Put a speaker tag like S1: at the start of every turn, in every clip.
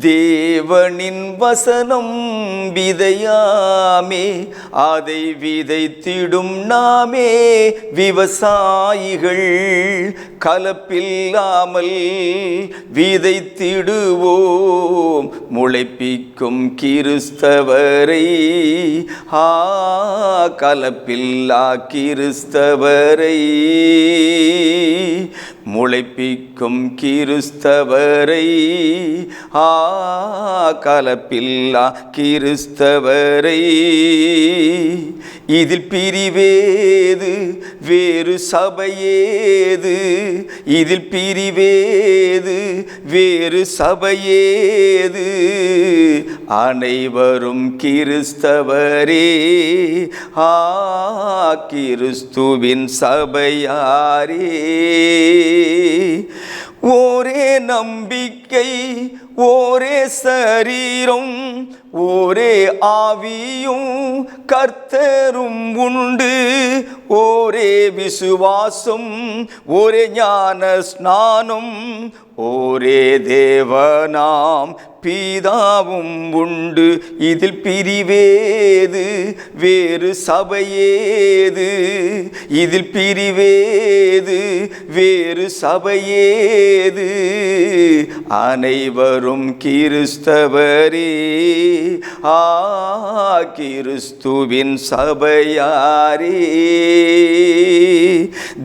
S1: தேவனின் வசனம் விதையாமே அதை விதைத்திடும் நாமே விவசாயிகள். கலப்பில்லாமல் விதைத்திடுவோம் முளைப்பிக்கும் கிறிஸ்தவரை. ஆ கலப்பில்லா கிறிஸ்தவரை. முளைப்பிக்கும் கிறிஸ்தவரை ஆ கலப்பில்லா கிறிஸ்தவரை. இதில் பிரிவேது வேறு சபையேது. இதில் பிரிவேது வேறு சபையேது. அனைவரும் கிறிஸ்தவரே ஆ கிறிஸ்துவின் சபையாரே. ஒரே நம்பிக்கை ஒரே சரீரம் ஒரே ஆவியும் கர்த்தரும் உண்டு. ஒரே விசுவாசம் ஒரே ஞான ஸ்நானம் ஓரே தேவனாம் பீதாவும் உண்டு. இதில் பிரிவேது வேறு சபையேது. இதில் பிரிவேது வேறு சபையேது. அனைவரும் கிறிஸ்தவரே. ஆ கிறிஸ்துவின் சபையாரே.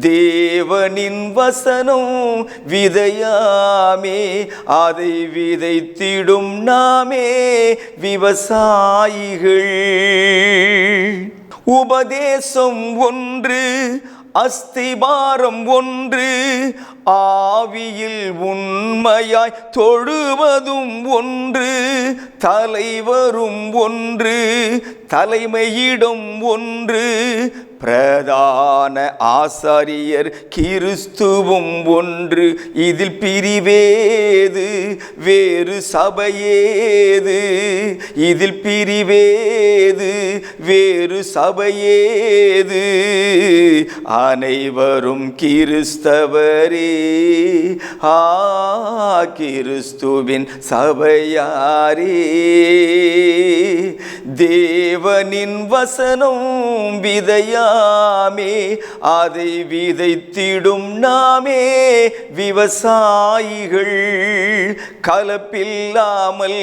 S1: தே தேவனின் வசனம் விதையாமே அதை விதைத்திடும் நாமே விவசாயிகள். உபதேசம் ஒன்று அஸ்திபாரம் ஒன்று ஆவியில் உண்மையாய் தொழுவதும் ஒன்று தலைவரும் ஒன்று தலைமையிடம் ஒன்று பிரதான ஆசாரியர் கிறிஸ்துவும் ஒன்று. இதில் பிரிவேது வேறு சபையேது. இதில் பிரிவேது வேறு சபையேது? அனைவரும் கிறிஸ்தவரே. ஆ கிறிஸ்துவின் சபையாரே. தேவனின் வசனம் விதையாமே அதை விதைத்திடும் நாமே. விவசாயிகள் கலப்பில்லாமல்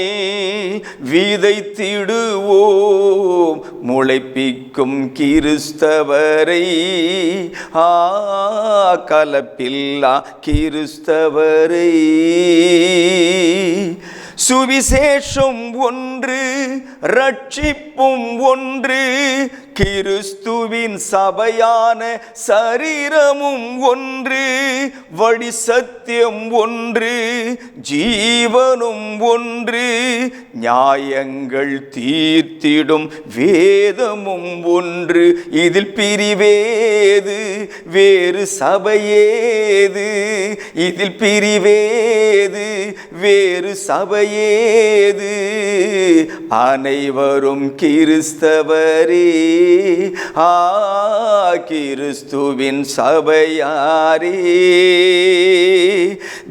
S1: விதைத்திடுவோம். முளைப்பிக்கும் கிறிஸ்தவரை ஆ கலப்பில்லா கிறிஸ்தவரை. சுவிசேஷம் ஒன்று ரட்சிப்பும் ஒன்று கிறிஸ்துவின் சபையான சரீரமும் ஒன்று வழி சத்தியம் ஒன்று ஜீவனும் ஒன்று நியாயங்கள் தீர்த்திடும் வேதமும் ஒன்று. இதில் பிரிவேது வேறு சபையேது. இதில் பிரிவேது வேறு சபையேது. அனைவரும் கிறிஸ்தவரே. ஆ கிறிஸ்துவின் சபையாரி.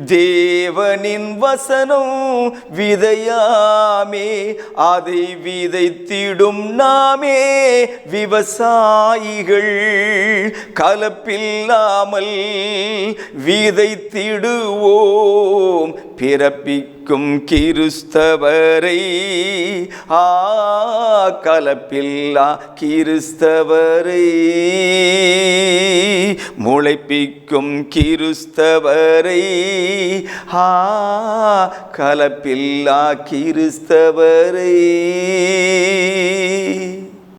S1: தேவனின் வசனம் விதையாமே அதை விதைத்திடும் நாமே. விவசாயிகள் கலப்பில்லாமல் விதைத்திடுவோம். பிறப்பிக்கும் கிறிஸ்தவரை ஆ கலப்பில்லா கிறிஸ்தவரை. முளைப்பிக்கும் கிறிஸ்தவரை ஆ கலப்பில்லா கிறிஸ்தவரை.